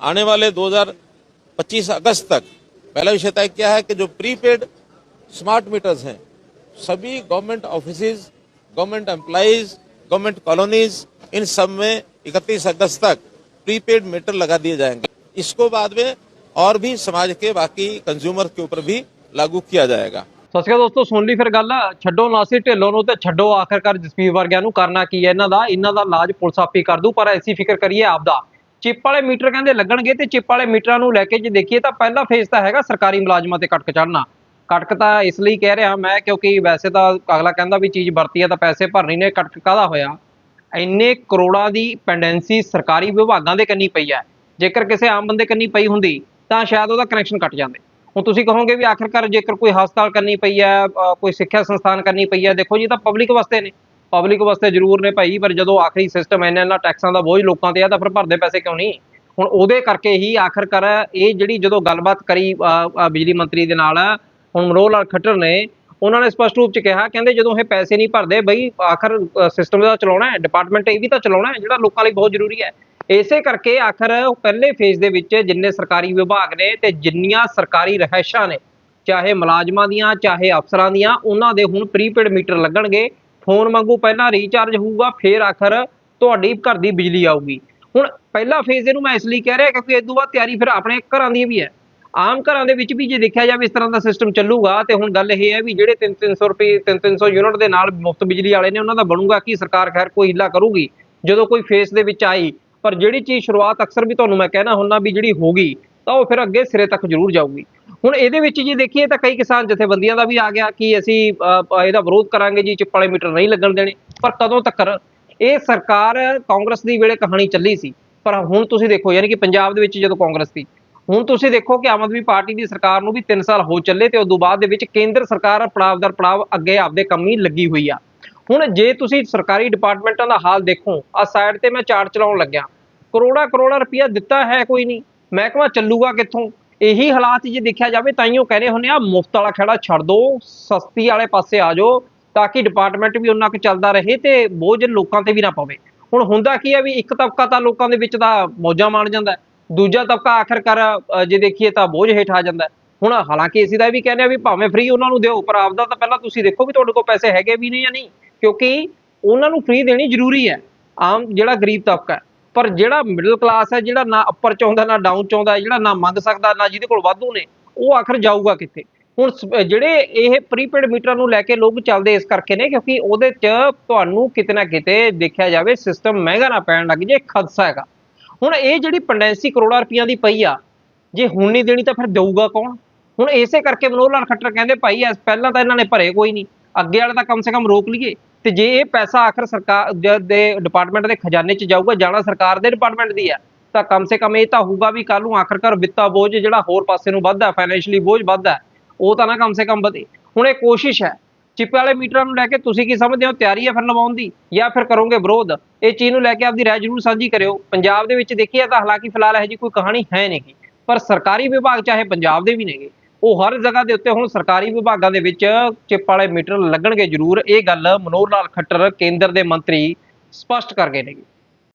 आने वाले 2025 अगस्त तक पहला विषय तय किया है कि जो प्रीपेड स्मार्ट मीटर्स हैं सभी government offices government employees government colonies इन सब में 31 अगस्त तक प्रीपेड मीटर लगा दिए जाएंगे इसको बाद में और भी समाज के बाकी कंज्यूमर के ऊपर भी लागू किया जाएगा ਸਤਿ ਸ਼੍ਰੀ ਅਕਾਲ ਦੋਸਤੋ ਸੁਣ ਲਈ ਫਿਰ ਗੱਲ ਛੱਡੋ ਨਾਸੀ ਢਿੱਲੋਂ ਨੂੰ ਤੇ ਛੱਡੋ ਆਖਰਕਾਰ ਜਸਪੀਰ ਵਰਗਿਆਂ ਨੂੰ ਕਰਨਾ ਕੀ ਹੈ ਇਹਨਾਂ ਦਾ ਇਹਨਾਂ ਦਾ ਇਲਾਜ ਪੁਲਿਸ ਆਪੇ ਕਰ ਦੂ ਪਰ ਐਸੀ ਫਿਕਰ ਕਰੀਏ ਆਪਦਾ ਚਿੱਪ ਵਾਲੇ ਮੀਟਰ ਕਹਿੰਦੇ ਲੱਗਣਗੇ ਤੇ ਚਿੱਪ ਵਾਲੇ ਮੀਟਰਾਂ ਨੂੰ ਲੈ ਕੇ ਜੇ ਦੇਖੀਏ ਤਾਂ ਪਹਿਲਾ ਫੇਜ਼ ਤਾਂ ਹੈਗਾ ਸਰਕਾਰੀ ਮੁਲਾਜ਼ਮਾਂ ਤੇ ਕਟਕ ਚੜਨਾ ਕਟਕ ਤਾਂ ਇਸ ਲਈ ਕਹਿ ਰਿਹਾ ਮੈਂ ਕਿਉਂਕਿ ਵੈਸੇ ਤਾਂ ਅਗਲਾ ਕਹਿੰਦਾ ਵੀ ਚੀਜ਼ ਵਰਤੀ ਆ ਤਾਂ ਪੈਸੇ ਭਰਨੀ ਨੇ, ਕਟਕ ਕਾਹਦਾ ਹੋਇਆ? ਇੰਨੇ ਕਰੋੜਾਂ ਦੀ ਪੈਂਡੈਂਸੀ ਸਰਕਾਰੀ ਵਿਭਾਗਾਂ ਦੇ ਕੰਨੀ ਪਈ ਹੈ। ਜੇਕਰ ਕਿਸੇ ਆਮ ਬੰਦੇ ਕੰਨੀ ਪਈ ਹੁੰਦੀ, ਤਾਂ ਸ਼ਾਇਦ ਉਹਦਾ ਕਨੈਕਸ਼ਨ ਕੱਟ ਜਾਂਦੇ। ਹੁਣ ਤੁਸੀਂ ਕਹੋਗੇ ਵੀ ਆਖਰਕਾਰ ਜੇਕਰ ਕੋਈ ਹਸਪਤਾਲ ਕਰਨੀ ਪਈ ਹੈ ਕੋਈ ਸਿੱਖਿਆ ਸੰਸਥਾਨ ਕਰਨੀ ਪਈ ਹੈ, ਦੇਖੋ ਜੀ ਤਾਂ ਪਬਲਿਕ ਵਾਸਤੇ ਨੇ। ਪਬਲਿਕ ਵਾਸਤੇ ਜ਼ਰੂਰ ਨੇ ਭਾਈ, ਪਰ ਜਦੋਂ ਆਖਰੀ ਸਿਸਟਮ ਐਨਾ ਇਹਨਾਂ ਟੈਕਸਾਂ ਦਾ ਬੋਝ ਲੋਕਾਂ ਤੇ ਆ, ਤਾਂ ਫਿਰ ਭਰਦੇ ਪੈਸੇ ਕਿਉਂ ਨਹੀਂ? ਹੁਣ ਉਹਦੇ ਕਰਕੇ ਹੀ ਆਖਰਕਾਰ ਇਹ ਜਿਹੜੀ ਜਦੋਂ ਗੱਲਬਾਤ ਕਰੀ ਬਿਜਲੀ ਮੰਤਰੀ ਦੇ ਨਾਲ, ਹੁਣ ਮਨੋਹਰ ਲਾਲ ਖੱਟਰ ਨੇ, ਉਹਨਾਂ ਨੇ ਸਪਸ਼ਟ ਰੂਪ ਚ ਕਿਹਾ, ਕਹਿੰਦੇ ਜਦੋਂ ਇਹ ਪੈਸੇ ਨਹੀਂ ਭਰਦੇ, ਬਈ ਆਖਰ ਸਿਸਟਮ ਦਾ ਚਲਾਉਣਾ ਹੈ ਡਿਪਾਰਟਮੈਂਟ ਇਹ ਵੀ ਤਾਂ ਚਲਾਉਣਾ ਹੈ, ਜਿਹੜਾ ਲੋਕਾਂ ਲਈ ਬਹੁਤ ਜ਼ਰੂਰੀ ਹੈ। ਇਸੇ ਕਰਕੇ ਆਖਰ ਪਹਿਲੇ ਫੇਜ਼ ਦੇ ਵਿੱਚ ਜਿੰਨੇ ਸਰਕਾਰੀ ਵਿਭਾਗ ਨੇ ਤੇ ਜਿੰਨੀਆਂ ਸਰਕਾਰੀ ਰਹਿਸ਼ਾਂ ਨੇ, ਚਾਹੇ ਮੁਲਾਜ਼ਮਾਂ ਦੀਆਂ, ਚਾਹੇ ਅਫਸਰਾਂ ਦੀਆਂ, ਉਹਨਾਂ ਦੇ ਹੁਣ ਪ੍ਰੀਪੇਡ ਮੀਟਰ ਲੱਗਣਗੇ। ਫੋਨ ਵਾਂਗੂ ਪਹਿਲਾਂ ਰੀਚਾਰਜ ਹੋਊਗਾ, ਫਿਰ ਆਖਰ ਤੁਹਾਡੀ ਘਰ ਦੀ ਬਿਜਲੀ ਆਊਗੀ। ਹੁਣ ਪਹਿਲਾ ਫੇਜ਼ ਇਹਨੂੰ ਮੈਂ ਇਸ ਲਈ ਕਹਿ ਰਿਹਾ ਕਿਉਂਕਿ ਇਸ ਤੋਂ ਬਾਅਦ ਤਿਆਰੀ ਫਿਰ ਆਪਣੇ ਘਰਾਂ ਦੀ ਵੀ ਹੈ। ਆਮ ਘਰਾਂ ਦੇ ਵਿੱਚ ਵੀ ਜੇ ਦੇਖਿਆ ਜਾਵੇ ਇਸ ਤਰ੍ਹਾਂ ਦਾ ਸਿਸਟਮ ਚੱਲੂਗਾ ਤੇ ਹੁਣ ਗੱਲ ਇਹ ਹੈ ਵੀ ਜਿਹੜੇ 3-300 ਰੁਪਏ 3-300 ਯੂਨਿਟ ਦੇ ਨਾਲ ਮੁਫਤ ਬਿਜਲੀ ਵਾਲੇ ਨੇ, ਉਹਨਾਂ ਦਾ ਬਣੂਗਾ ਕੀ? ਸਰਕਾਰ ਖੈਰ ਕੋਈ ਹਿੱਲਾ ਕਰੂਗੀ। ਜਦੋਂ ਕੋਈ ਫੇਸ ਦੇ ਵਿੱਚ ਆਈ, ਪਰ ਜਿਹੜੀ ਚੀਜ਼ ਸ਼ੁਰੂਆਤ ਅਕਸਰ ਵੀ ਤੁਹਾਨੂੰ ਮੈਂ ਕਹਿਣਾ ਹੁੰਦਾ ਵੀ ਜਿਹੜੀ ਹੋਗੀ ਤਾਂ ਉਹ ਫਿਰ ਅੱਗੇ ਸਿਰੇ ਤੱਕ ਜ਼ਰੂਰ ਜਾਊਗੀ। ਹੁਣ ਇਹਦੇ ਵਿੱਚ ਜੇ ਦੇਖੀਏ ਤਾਂ ਕਈ ਕਿਸਾਨ ਜਥੇਬੰਦੀਆਂ ਦਾ ਵੀ ਆ ਗਿਆ ਕਿ ਅਸੀਂ ਇਹਦਾ ਵਿਰੋਧ ਕਰਾਂਗੇ ਜੀ, ਚਿੱਪ ਵਾਲੇ ਮੀਟਰ ਨਹੀਂ ਲੱਗਣ ਦੇਣੇ। ਪਰ ਕਦੋਂ ਤੱਕ ਇਹ ਸਰਕਾਰ ਕਾਂਗਰਸ ਦੀ ਵੇਲੇ ਕਹਾਣੀ ਚੱਲੀ ਸੀ। ਪਰ ਹੁਣ ਤੁਸੀਂ ਦੇਖੋ, ਯਾਨੀ ਕਿ ਪੰਜਾਬ ਦੇ ਵਿੱਚ ਜਦੋਂ ਕਾਂਗਰਸ ਸੀ, ਹੁਣ ਤੁਸੀਂ ਦੇਖੋ ਕਿ ਆਮ ਆਦਮੀ ਪਾਰਟੀ ਦੀ ਸਰਕਾਰ ਨੂੰ ਵੀ 3 ਸਾਲ ਹੋ ਚੱਲੇ ਤੇ ਉਸ ਤੋਂ ਬਾਅਦ ਦੇ ਵਿੱਚ ਕੇਂਦਰ ਸਰਕਾਰ ਪੜਾਵ ਦਰ ਪੜਾਵ ਅੱਗੇ ਆਪਦੇ ਕੰਮੀ ਲੱਗੀ ਹੋਈ ਆ। ਹੁਣ ਜੇ ਤੁਸੀਂ ਸਰਕਾਰੀ ਡਿਪਾਰਟਮੈਂਟਾਂ ਦਾ ਹਾਲ ਦੇਖੋ ਆ ਸਾਈਡ ਤੇ ਮੈਂ ਚਾਰਟ ਚਲਾਉਣ ਲੱਗਿਆ। ਕਰੋੜਾ ਕਰੋੜਾ ਰੁਪਇਆ ਦਿੱਤਾ ਹੈ ਕੋਈ ਨਹੀਂ। ਮਹਿਕਮਾ ਚੱਲੂਗਾ ਕਿੱਥੋਂ? ਇਹੀ ਹਾਲਾਤ ਜੇ ਦੇਖਿਆ ਜਾਵੇ ਤਾਂ ਹੀ ਉਹ ਕਹਿੰਦੇ ਹੁੰਦੇ ਆ, ਮੁਫਤ ਵਾਲਾ ਖੜਾ ਛੱਡ ਦਿਓ ਸਸਤੀ ਵਾਲੇ ਪਾਸੇ ਆ ਜਾਓ, ਤਾਂ ਕਿ ਡਿਪਾਰਟਮੈਂਟ ਵੀ ਉਹਨਾਂ ਕੁ ਚੱਲਦਾ ਰਹੇ ਤੇ ਬੋਝ ਲੋਕਾਂ ਤੇ ਵੀ ਨਾ ਪਵੇ। ਹੁਣ ਹੁੰਦਾ ਕੀ ਆ ਵੀ ਇੱਕ ਤਬਕਾ ਤਾਂ ਲੋਕਾਂ ਦੇ ਵਿੱਚ ਦਾ ਮੌਜਾਂ ਮਾਣ ਜਾਂਦਾ ਦੂਜਾ ਤਬਕਾ ਆਖਰਕਾਰ ਜੇ ਦੇਖੀਏ ਤਾਂ ਬੋਝ ਹੇਠ ਆ ਜਾਂਦਾ ਹੁਣ ਹਾਲਾਂਕਿ ਅਸੀਂ ਤਾਂ ਇਹ ਵੀ ਕਹਿੰਦੇ ਆ ਵੀ ਭਾਵੇਂ ਫ੍ਰੀ ਉਹਨਾਂ ਨੂੰ ਦਿਓ, ਪਰ ਆਪਦਾ ਤਾਂ ਪਹਿਲਾਂ ਤੁਸੀਂ ਦੇਖੋ ਵੀ ਤੁਹਾਡੇ ਕੋਲ ਪੈਸੇ ਹੈਗੇ ਵੀ ਨੇ ਜਾਂ ਨਹੀਂ, ਕਿਉਂਕਿ ਉਹਨਾਂ ਨੂੰ ਫ੍ਰੀ ਦੇਣੀ ਜ਼ਰੂਰੀ ਹੈ। ਆਮ ਜਿਹੜਾ ਗਰੀਬ ਤਬਕਾ ਪਰ ਜਿਹੜਾ ਮਿਡਲ ਕਲਾਸ ਹੈ, ਜਿਹੜਾ ਨਾ ਅੱਪਰ ਚਾਹੁੰਦਾ, ਨਾ ਡਾਊਨ ਚਾਹੁੰਦਾ, ਜਿਹੜਾ ਨਾ ਮੰਗ ਸਕਦਾ, ਨਾ ਜਿਹਦੇ ਕੋਲ ਵਾਧੂ ਨੇ, ਉਹ ਆਖਰ ਜਾਊਗਾ ਕਿੱਥੇ? ਹੁਣ ਜਿਹੜੇ ਇਹ ਪ੍ਰੀਪੇਡ ਮੀਟਰਾਂ ਨੂੰ ਲੈ ਕੇ ਲੋਕ ਚੱਲਦੇ ਇਸ ਕਰਕੇ ਨੇ, ਕਿਉਂਕਿ ਉਹਦੇ 'ਚ ਤੁਹਾਨੂੰ ਕਿਤੇ ਨਾ ਕਿਤੇ ਦੇਖਿਆ ਜਾਵੇ ਸਿਸਟਮ ਮਹਿੰਗਾ ਨਾ ਪੈਣ ਲੱਗ ਜੇ, ਖਦਸ਼ਾ ਹੈਗਾ। ਹੁਣ ਇਹ ਜਿਹੜੀ ਪੰਡੈਂਸੀ ਕਰੋੜਾਂ ਰੁਪਈਆਂ ਦੀ ਪਈ ਆ, ਜੇ ਹੁਣ ਨਹੀਂ ਦੇਣੀ ਤਾਂ ਫਿਰ ਦੇਊਗਾ ਕੌਣ? ਹੁਣ ਇਸੇ ਕਰਕੇ ਮਨੋਹਰ ਲਾਲ ਖੱਟਰ ਕਹਿੰਦੇ, ਭਾਈ ਐਸ ਪਹਿਲਾਂ ਤਾਂ ਇਹਨਾਂ ਨੇ ਭਰੇ ਕੋਈ ਨਹੀਂ, ਅੱਗੇ ਵਾਲੇ ਤਾਂ ਕਮ ਸੇ ਕਮ ਰੋਕ ਲਈਏ। ਤੇ ਜੇ ਇਹ ਪੈਸਾ ਆਖਰ ਸਰਕਾਰ ਦੇ ਡਿਪਾਰਟਮੈਂਟ ਦੇ ਖਜ਼ਾਨੇ 'ਚ ਜਾਊਗਾ, ਜਾਣਾ ਸਰਕਾਰ ਦੇ ਡਿਪਾਰਟਮੈਂਟ ਦੀ ਆ ਤਾਂ ਕਮ ਸੇ ਕਮ ਇਹ ਤਾਂ ਹੋਊਗਾ ਵੀ ਕੱਲ ਨੂੰ ਆਖਰਕਾਰ ਵਿੱਤਾ ਬੋਝ ਜਿਹੜਾ ਹੋਰ ਪਾਸੇ ਨੂੰ ਵੱਧਦਾ ਫਾਈਨੈਂਸ਼ੀਅਲੀ ਬੋਝ ਵੱਧਦਾ, ਉਹ ਤਾਂ ਨਾ ਕਮ ਸੇ ਕਮ ਵਧੇ। ਹੁਣ ਇਹ ਕੋਸ਼ਿਸ਼ ਹੈ, ਚਿੱਪ ਵਾਲੇ ਮੀਟਰਾਂ ਨੂੰ ਲੈ ਕੇ ਤੁਸੀਂ ਕੀ ਸਮਝਦੇ ਹੋ? ਤਿਆਰੀ ਹੈ ਫਿਰ ਲਵਾਉਣ ਦੀ, ਜਾਂ ਫਿਰ ਕਰੋਗੇ ਵਿਰੋਧ? ਇਹ ਚੀਜ਼ ਨੂੰ ਲੈ ਕੇ ਆਪਦੀ ਰਾਏ ਜ਼ਰੂਰ ਸਾਂਝੀ ਕਰਿਓ। ਪੰਜਾਬ ਦੇ ਵਿੱਚ ਦੇਖੀਏ ਤਾਂ ਹਾਲਾਂਕਿ ਫਿਲਹਾਲ ਇਹੋ ਜਿਹੀ ਕੋਈ ਕਹਾਣੀ ਹੈ ਨਹੀਂ ਪਰ ਸਰਕਾਰੀ ਵਿਭਾਗ ਚਾਹੇ ਪੰਜਾਬ ਦੇ ਵੀ ਨੇਗੇ ਉਹ ਹਰ ਜਗ੍ਹਾ ਦੇ ਉੱਤੇ ਹੁਣ ਸਰਕਾਰੀ ਵਿਭਾਗਾਂ ਦੇ ਵਿੱਚ ਚਿੱਪ ਵਾਲੇ ਮੀਟਰ ਲੱਗਣਗੇ ਜ਼ਰੂਰ। ਇਹ ਗੱਲ ਮਨੋਹਰ ਲਾਲ ਖੱਟਰ ਕੇਂਦਰ ਦੇ ਮੰਤਰੀ ਸਪਸ਼ਟ ਕਰ ਗਏ ਨੇਗੇ